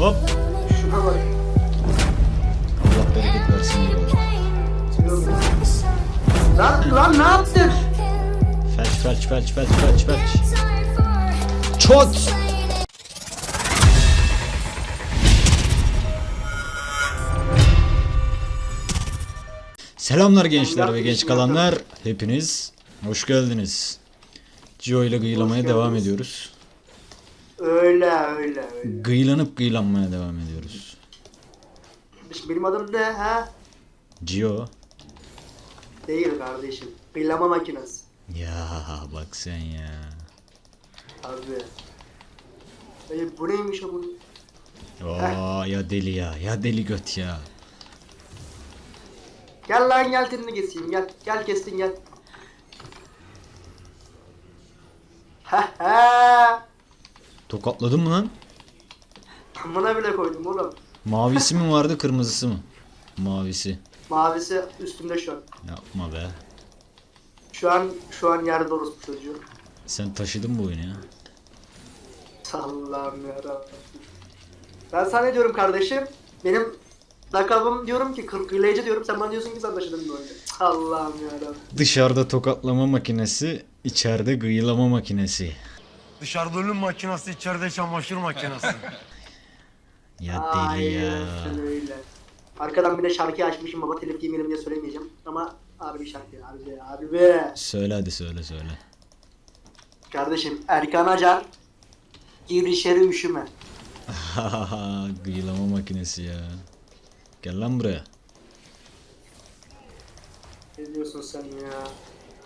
Hop. Allah bereket versin. Lan lan ne yaptın? Felç felç felç felç felç felç. Çot. Selamlar gençler ve genç kalanlar. Hepiniz hoş geldiniz. Gio ile gıylamaya Hoş devam ediyoruz. Öyle öyle öyle. Gıylanıp gıylanmaya devam ediyoruz. Benim adım ne ha? Gio. Değil kardeşim. Kıylama makinesi. Ya bak sen ya. Abi. Ay, bu neymiş o bu? Oo ya deli ya. Ya deli göt ya. Gel lan gel tenini keseyim gel. Gel kestin gel. Ha ha. Tokatladın mı lan? Amına bile koydum oğlum. Mavisi mi vardı kırmızısı mı? Mavisi. Mavisi üstümde şu an. Yapma be. Şu an şu an yerde orospu çocuğu. Sen taşıdın bu oyunu ya. Allah'ım yarabbim. Ben sana ne diyorum kardeşim? Benim lakabım diyorum ki kırkılayıcı diyorum sen bana diyorsun ki sen taşıdın bu oyunu. Allah'ım yarabbim. Dışarıda tokatlama makinesi, içeride gıyılama makinesi. Dışarıda ölüm makinesi, içeride çamaşır makinesi. Ya deli ya. Aynen öyle. Arkadan bir de şarkı açmışım baba telif yemeyelim diye söylemeyeceğim. Ama abi bir şarkı abi be abi be. Söyle hadi söyle söyle. Kardeşim Erkan Acar gir içeri üşüme. gıyılama makinesi ya. Gel lan buraya. Ne diyorsun sen ya?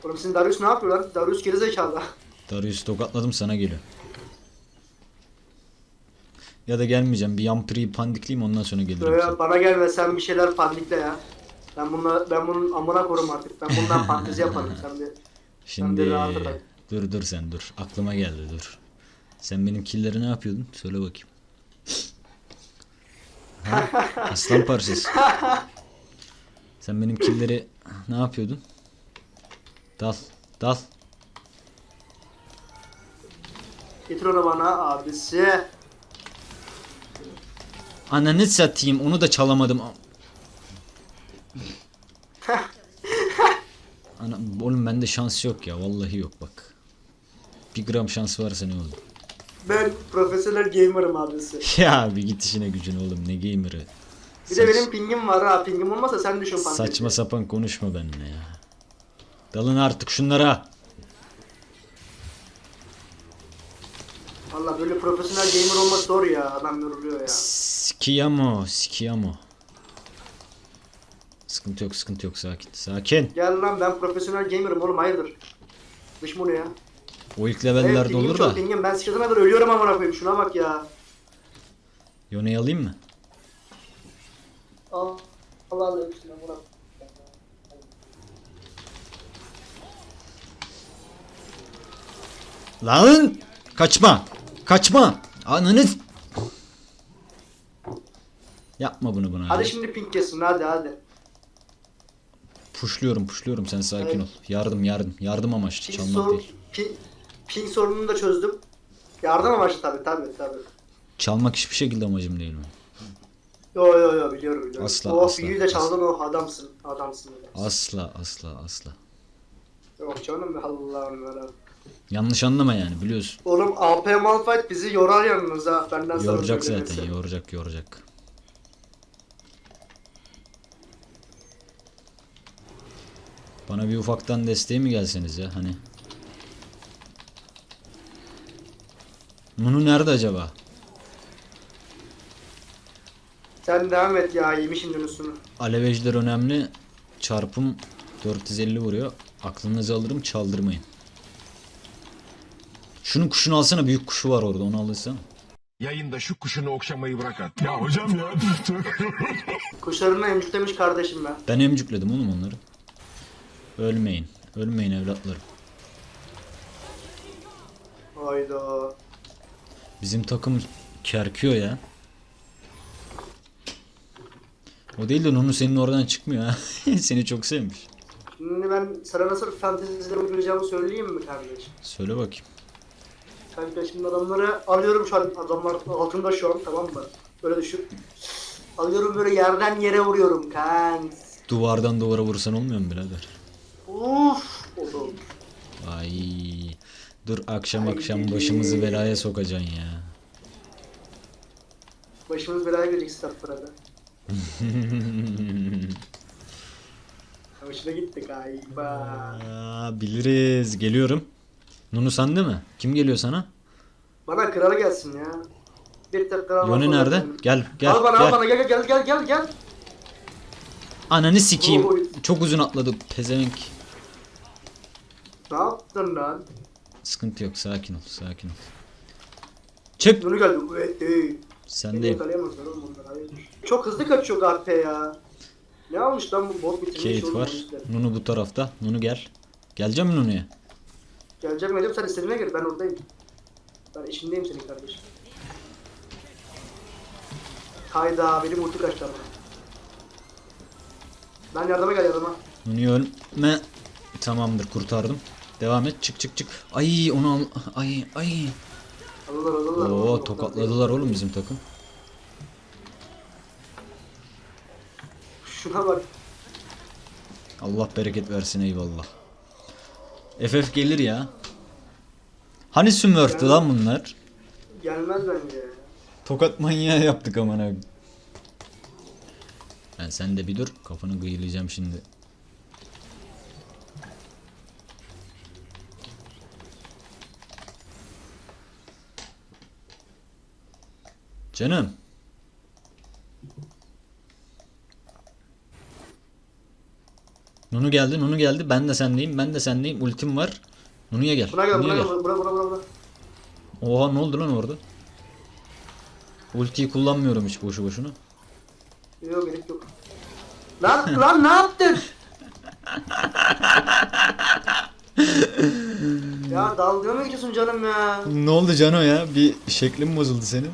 Oğlum sizin Darius ne yapıyor lan? Darius gerizekalı. Darius tokatladım sana geliyor. Ya da gelmeyeceğim. Bir yampiri pandikleyeyim ondan sonra gelirim. Böyle bana gelme sen bir şeyler pandikle ya. Ben bununla ben bunun amına korum artık. Ben bundan fantezi yaparım sen de. Şimdi Sen de rahat bırak. dur dur sen dur. Aklıma geldi dur. Sen benim killeri ne yapıyordun? Söyle bakayım. Ha? Aslan parçası. Sen benim killeri ne yapıyordun? Dal. Dal. Getir onu bana abisi. Ananı satayım. Onu da çalamadım. Ana, oğlum bende şans yok ya. Vallahi yok bak. Bir gram şans varsa ne olur? Ben profesyonel gamer'ım abisi. Ya bir git işine gücüne oğlum. Ne gamer'ı. Bir de benim pingim var ha. Pingim olmasa sen düşün. Saçma sapan konuşma benimle ya. Dalın artık şunlara. Valla böyle profesyonel gamer olmak zor ya. Adam yoruluyor ya. Sikiyamo, sikiyamo. Sıkıntı yok, sıkıntı yok. Sakin, sakin. Gel lan ben profesyonel gamer'ım oğlum hayırdır. Dış bunu ya. O ilk Evet levellerde pingim olur çok da. pingim. Ben sıçradığına kadar ölüyorum amına koyayım. Şuna bak ya. Yone'yi alayım mı? Al. Allah Allah hepsine Murat. Lan! Kaçma! Kaçma! Ananız! Yapma bunu bana. Hadi ya. şimdi ping kesin hadi hadi. Puşluyorum, puşluyorum. Sen sakin Evet. ol. Yardım, yardım. Yardım amaçlı. Ping, Çalmak sorun, değil. ping, ping sorununu da çözdüm. Yardım amaçlı tabi tabi tabi. Çalmak hiçbir şekilde amacım değil mi? Yo yo yo biliyorum biliyorum. Asla, oh asla, büyüyü de çaldın o adamsın. Adamsın. adamsın. Asla, asla, asla. Yok canım Allah'ım yarabbim. Yanlış anlama yani biliyorsun. Oğlum AP Malphite bizi yorar yalnız ha. Benden sana Yoracak söylemesi. zaten, yoracak, yoracak. Bana bir ufaktan desteğe mi gelseniz ya hani? Bunu nerede acaba? Sen devam et ya yemişin dönüsünü. Alevejder önemli. Çarpım 450 vuruyor. Aklınızı alırım çaldırmayın. Şunun kuşunu alsana büyük kuşu var orada onu alırsan. Yayında şu kuşunu okşamayı bırak artık. Ya hocam ya. Kuşlarını emcüklemiş kardeşim ben. Ben emcükledim oğlum onları. Ölmeyin. Ölmeyin evlatlarım. Hayda. Bizim takım kerkiyor ya. O değil de Nunu senin oradan çıkmıyor ha. Seni çok sevmiş. Şimdi ben sana nasıl fantezileri uygulayacağımı söyleyeyim mi kardeşim? Söyle bakayım. Kanka şimdi adamları alıyorum şu an adamlar altında şu an tamam mı? Böyle düşün. Alıyorum böyle yerden yere vuruyorum kanks. Duvardan duvara vursan olmuyor mu birader? Uf. Oldu. Ay. Dur akşam Ay. akşam başımızı belaya sokacaksın ya. Başımız belaya girecek statlarda. Hoşuna gitti galiba. Aa, biliriz. Geliyorum. Nunu sende mi? Kim geliyor sana? Bana kral gelsin ya. Bir tek kral Yone var. nerede? Gel gel al bana gel. al bana gel gel gel gel gel. Ananı sikeyim. Oy. Çok uzun atladı pezevenk. Ne yaptın lan? Sıkıntı yok. Sakin ol. Sakin ol. Çık. Bunu geldi. Sendeyim. bunlar. Hayırdır. Çok hızlı kaçıyor GP ya. Ne almış lan bu bot bitirmiş Kate var. Nunu bu tarafta. Nunu gel. Geleceğim Nunu'ya? Geleceğim geleceğim sen istediğine gir ben oradayım. Ben işindeyim senin kardeşim. Hayda benim ulti kaçtı ama. Ben yardıma gel yardıma. Nunu'yu ölme. Tamamdır kurtardım. Devam et. Çık çık çık. Ay onu al. Ay ay. Alırlar alırlar. Oo tokatladılar oğlum bizim takım. Şuna bak. Allah bereket versin eyvallah. FF gelir ya. Hani Smurf'tü lan bunlar? Gelmez bence. Tokat manyağı yaptık aman abi. Ben sen de bir dur. Kafanı gıyılayacağım şimdi. Canım. Nunu geldi, Nunu geldi. Ben de sendeyim, ben de sendeyim. Ultim var. Nunu'ya gel. Buna gel Nunu'ya buna gel. gel. Buna buna buna buna. Oha ne oldu lan orada? Ultiyi kullanmıyorum hiç boşu boşuna. Yok gerek yok. Lan lan ne yaptın? ya dalga mı geçiyorsun canım ya? Ne oldu Cano ya? Bir şeklin bozuldu senin.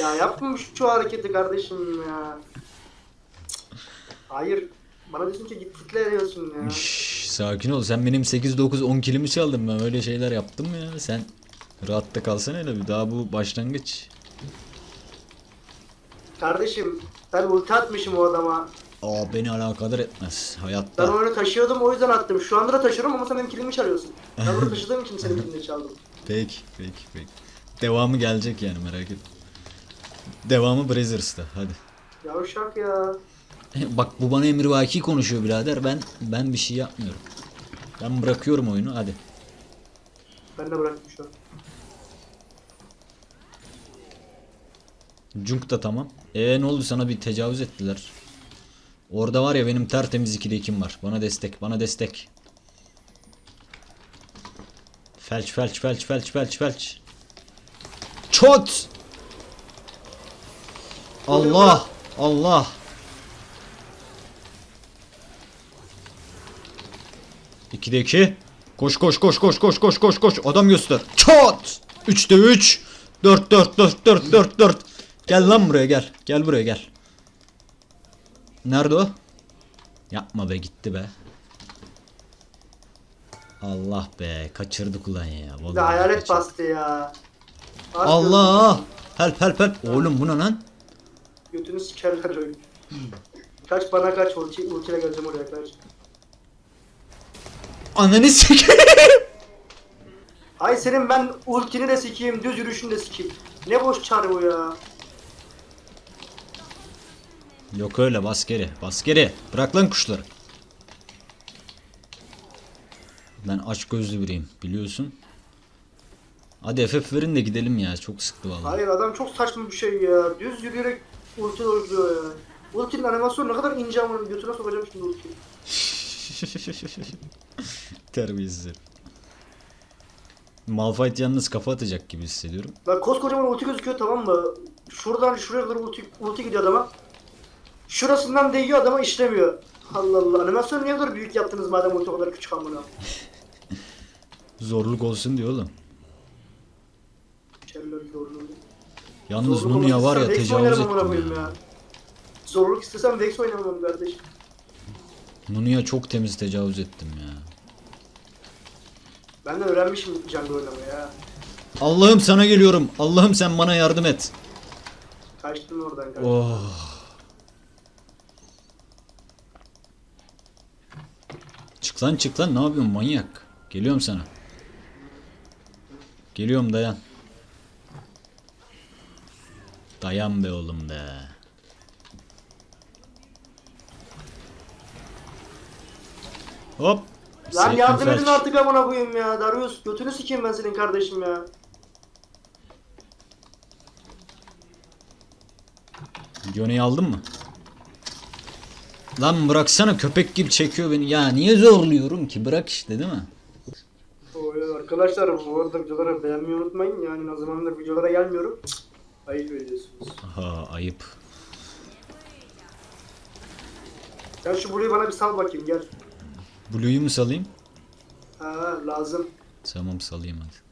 Ya yapma şu hareketi kardeşim ya. Hayır. Bana diyorsun ki git kitle ediyorsun ya. Şşş, sakin ol. Sen benim 8 9 10 kilimi çaldın ben öyle şeyler yaptım mı ya? Sen rahatta kalsana hele bir daha bu başlangıç. Kardeşim ben ulti atmışım o adama. Aa beni alakadar etmez Ben hayatta. oyunu taşıyordum o yüzden attım. Şu anda da taşıyorum ama sen benim kilimi çalıyorsun. Ben bunu taşıdığım için senin kilini çaldım. Peki peki peki. Devamı gelecek yani merak etme. Devamı Brazzers'ta hadi. Yavşak ya. Bak bu bana emrivaki konuşuyor birader. Ben ben bir şey yapmıyorum. Ben bırakıyorum oyunu hadi. Ben de an. Junk da tamam. E ne oldu sana bir tecavüz ettiler. Orada var ya benim tertemiz ikili kim var. Bana destek, bana destek. Felç, felç, felç, felç, felç, felç. Çot! Allah! Allah! İkide iki. Koş koş koş koş koş koş koş koş. Adam göster. Çot! Üçte üç. Dört dört dört dört dört dört. Gel lan buraya gel. Gel buraya gel. Nerede o? Yapma be gitti be. Allah be kaçırdık ulan ya. Vallahi de hayalet kaçırdık. bastı ya. Abi Allah! Help help help. Oğlum bu ne lan? Götünü sikerler öyle. Kaç bana kaç ulti, ultiyle geleceğim oraya kaç. Ananı sikeyim. Ay senin ben ultini de sikeyim, düz yürüyüşünü de sikeyim. Ne boş çare bu ya. Yok öyle bas geri. Bas geri. Bırak lan kuşları. Ben aç gözlü biriyim biliyorsun. Hadi FF verin de gidelim ya. Çok sıktı vallahi. Hayır adam çok saçma bir şey ya. Düz yürüyerek ulti dojluyor ya. Ultinin animasyonu ne kadar ince ama götüne sokacağım şimdi ultiyi. Terbiyesiz. Malphite yalnız kafa atacak gibi hissediyorum. Bak koskocaman ulti gözüküyor tamam mı? Şuradan şuraya kadar ulti, ulti gidiyor adama. Şurasından değiyor adama işlemiyor. Allah Allah. Animasyonu niye kadar büyük yaptınız madem ulti o kadar küçük amına? Zorluk olsun diyor oğlum. Çerler zorluğu. Yalnız Zorluk Nunu'ya var ya Vex tecavüz oynarım amına ettim koyayım ya. Zorluk istesem Vex oynamam kardeş. Nunu'ya çok temiz tecavüz ettim ya. Ben de öğrenmişim jungle oynamayı ya. Allah'ım sana geliyorum. Allah'ım sen bana yardım et. Kaçtın oradan kaçtın. Oh. Çık lan çık lan ne yapıyorsun manyak? Geliyorum sana. Geliyorum dayan. Dayan be oğlum be. Hop. Lan yardım edin Sekiz artık amına koyayım ya. Darius götünü sikeyim ben senin kardeşim ya. Johnny'yi aldın mı? Lan bıraksana köpek gibi çekiyor beni. Ya niye zorluyorum ki? Bırak işte değil mi? Oy, arkadaşlar bu arada videoları beğenmeyi unutmayın. Yani ne zamandır videolara gelmiyorum. Ayıp ediyorsunuz. Aha ayıp. Gel şu Blue'yu bana bir sal bakayım gel. Blue'yu mu salayım? Ha lazım. Tamam salayım hadi.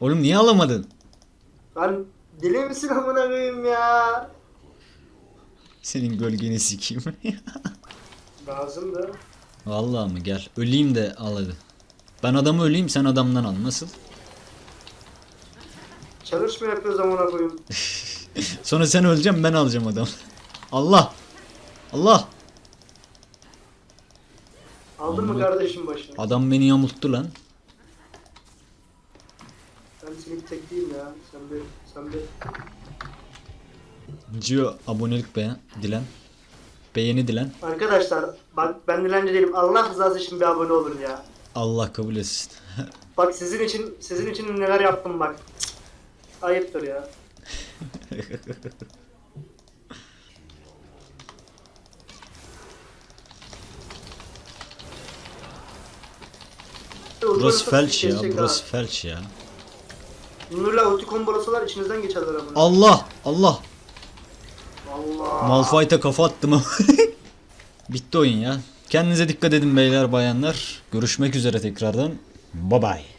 Oğlum niye alamadın? Lan deli misin amına koyayım ya? Senin gölgeni sikeyim. Lazım da. Vallahi mı gel. Öleyim de al hadi. Ben adamı öleyim sen adamdan al. Nasıl? Çalışma yapıyoruz amına koyayım. Sonra sen öleceğim ben alacağım adamı. Allah. Allah. Aldın mı kardeşim başını? Adam beni yamulttu lan. Ben seni tekleyeyim ya. Sen bir, sen bir. Cio abonelik beğen dilen. Beğeni dilen. Arkadaşlar bak ben dilenci değilim. Allah rızası için bir abone olun ya. Allah kabul etsin. Bak sizin için sizin için neler yaptım bak. Ayıptır ya. burası felç ya. Burası felç ya. Nurla ulti kombolasalar içinizden geçerler amına. Allah. Allah. Allah. Malphite'a kafa attım ama. Bitti oyun ya. Kendinize dikkat edin beyler bayanlar. Görüşmek üzere tekrardan. Bye bye.